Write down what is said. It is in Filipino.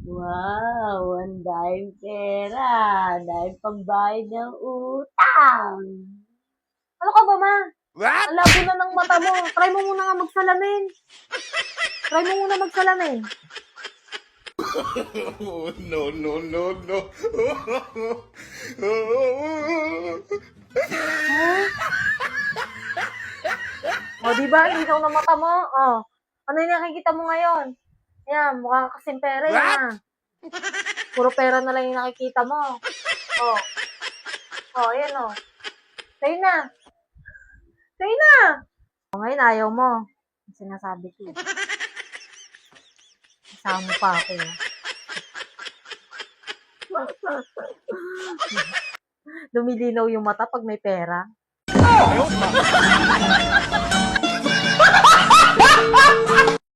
Wow, ang daming pera. Ang daming pambayad ng utang. Ano ka ba, ma? What? Ang labo na ng mata mo. Try mo muna nga magsalamin. Try mo muna magsalamin. Oh, no, no, no, no. O, di ba? Linaw na mata mo. O. Ano yung nakikita mo ngayon? Yan, mukha ka kasing pera yan. What? Puro pera na lang yung nakikita mo. O. O, yan o. Sa'yo na. Sa'yo na. O, ngayon ayaw mo. Ang Sinasabi ko. Kasama mo pa ako. eh. Lumilinaw yung mata pag may pera.